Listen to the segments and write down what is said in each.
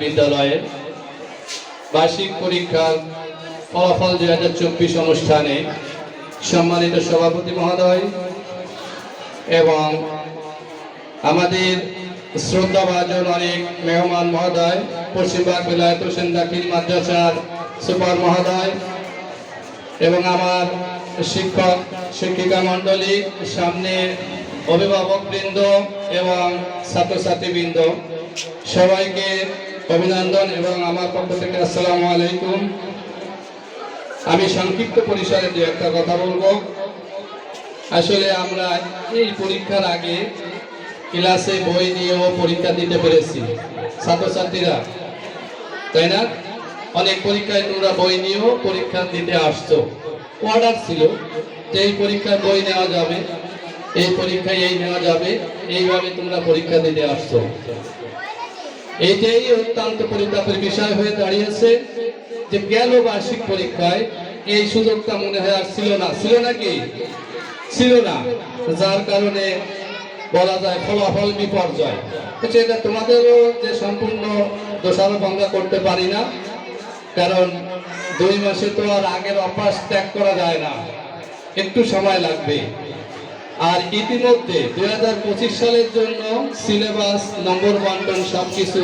বিদ্যালয়ের বার্ষিক পরীক্ষার ফলাফল দুই হাজার চব্বিশ অনুষ্ঠানে সম্মানিত সভাপতি মহোদয় এবং আমাদের শ্রদ্ধাভাজন অনেক মেহমান মহোদয় পশ্চিমবাগ বিলায়ত হোসেন দাখিল মাদ্রাসার সুপার মহোদয় এবং আমার শিক্ষক, শিক্ষিকা মণ্ডলী, সামনে অভিভাবকবৃন্দ এবং ছাত্রছাত্রীবৃন্দ। সবাইকে অভিনন্দন এবং আমার পক্ষ থেকে আসসালামু আলাইকুম। আমি সংক্ষিপ্ত পরিসরে দু একটা কথা বলব। আসলে আমরা এই পরীক্ষার আগে ক্লাসে বই নিয়েও পরীক্ষা দিতে পেরেছি, ছাত্রছাত্রীরা। তাই না? অনেক পরীক্ষায় তোমরা বই নিয়েও পরীক্ষা দিতে আসছো। অর্ডার ছিল যে এই পরীক্ষার বই নেওয়া যাবে, এই পরীক্ষায় এই নেওয়া যাবে, এইভাবে তোমরা পরীক্ষা দিতে আসছো। এইটাই অত্যন্ত পরিতাপের বিষয় হয়ে দাঁড়িয়েছে যে গেল বার্ষিক পরীক্ষায় এই সুযোগটা মনে হয় আর ছিল না। ছিল নাকি ছিল না। যার কারণে বলা যায় ফলাফল বিপর্যয়। সেটা তোমাদেরও যে সম্পূর্ণ দোষারোপ আমরা করতে পারি না, কারণ দুই মাসে তো আর আগের অভ্যাস ত্যাগ করা যায় না। একটু সময় লাগবে। আর ইতিমধ্যে দুই হাজার পঁচিশ সালের জন্য সিলেবাস নম্বর বন্টন সব কিছু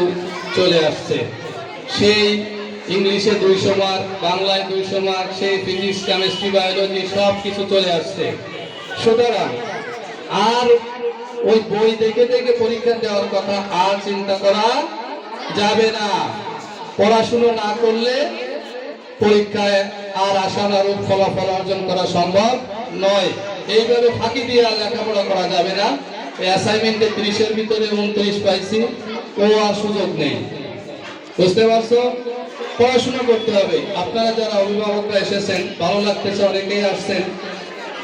চলে আসছে। সেই ইংলিশে দুইশো মার্ক, বাংলায় দুইশো মার্ক, সেই ফিজিক্স, কেমিস্ট্রি, বায়োলজি সব কিছু চলে আসছে। সুতরাং আর ওই বই দেখে দেখে পরীক্ষা দেওয়ার কথা আর চিন্তা করা যাবে না। পড়াশুনো না করলে পরীক্ষায় আর আশানুরূপ ফলাফল অর্জন করা সম্ভব নয়। এইভাবে ফাঁকি দিয়ে আর লেখাপড়া করা যাবে না। অ্যাসাইনমেন্টে ত্রিশের ভিতরে উনত্রিশ পাইছি, ও আর সুযোগ নেই। বুঝতে পারছ? পড়াশোনা করতে হবে। আপনারা যারা অভিভাবকরা এসেছেন, ভালো লাগতেছে অনেকেই আসছেন।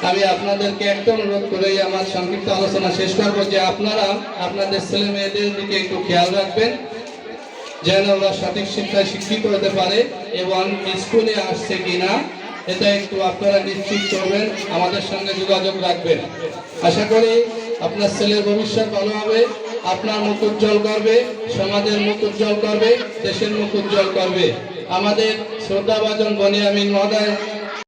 আমি আপনাদেরকে একটা অনুরোধ করেই আমার সংক্ষিপ্ত আলোচনা শেষ করব যে আপনারা আপনাদের ছেলে মেয়েদের দিকে একটু খেয়াল রাখবেন, যেন ওরা সঠিক শিক্ষায় শিক্ষিত হতে পারে এবং স্কুলে আসছে কিনা। এটা একটু আপনারা নিশ্চিত করবেন, আমাদের সঙ্গে যোগাযোগ রাখবেন। আশা করি আপনার ছেলের ভবিষ্যৎ ভালো হবে, আপনার মুখ উজ্জ্বল করবে, সমাজের মুখ উজ্জ্বল করবে, দেশের মুখ উজ্জ্বল করবে। আমাদের শ্রদ্ধাভাজন বনিয়ামিন মহোদয়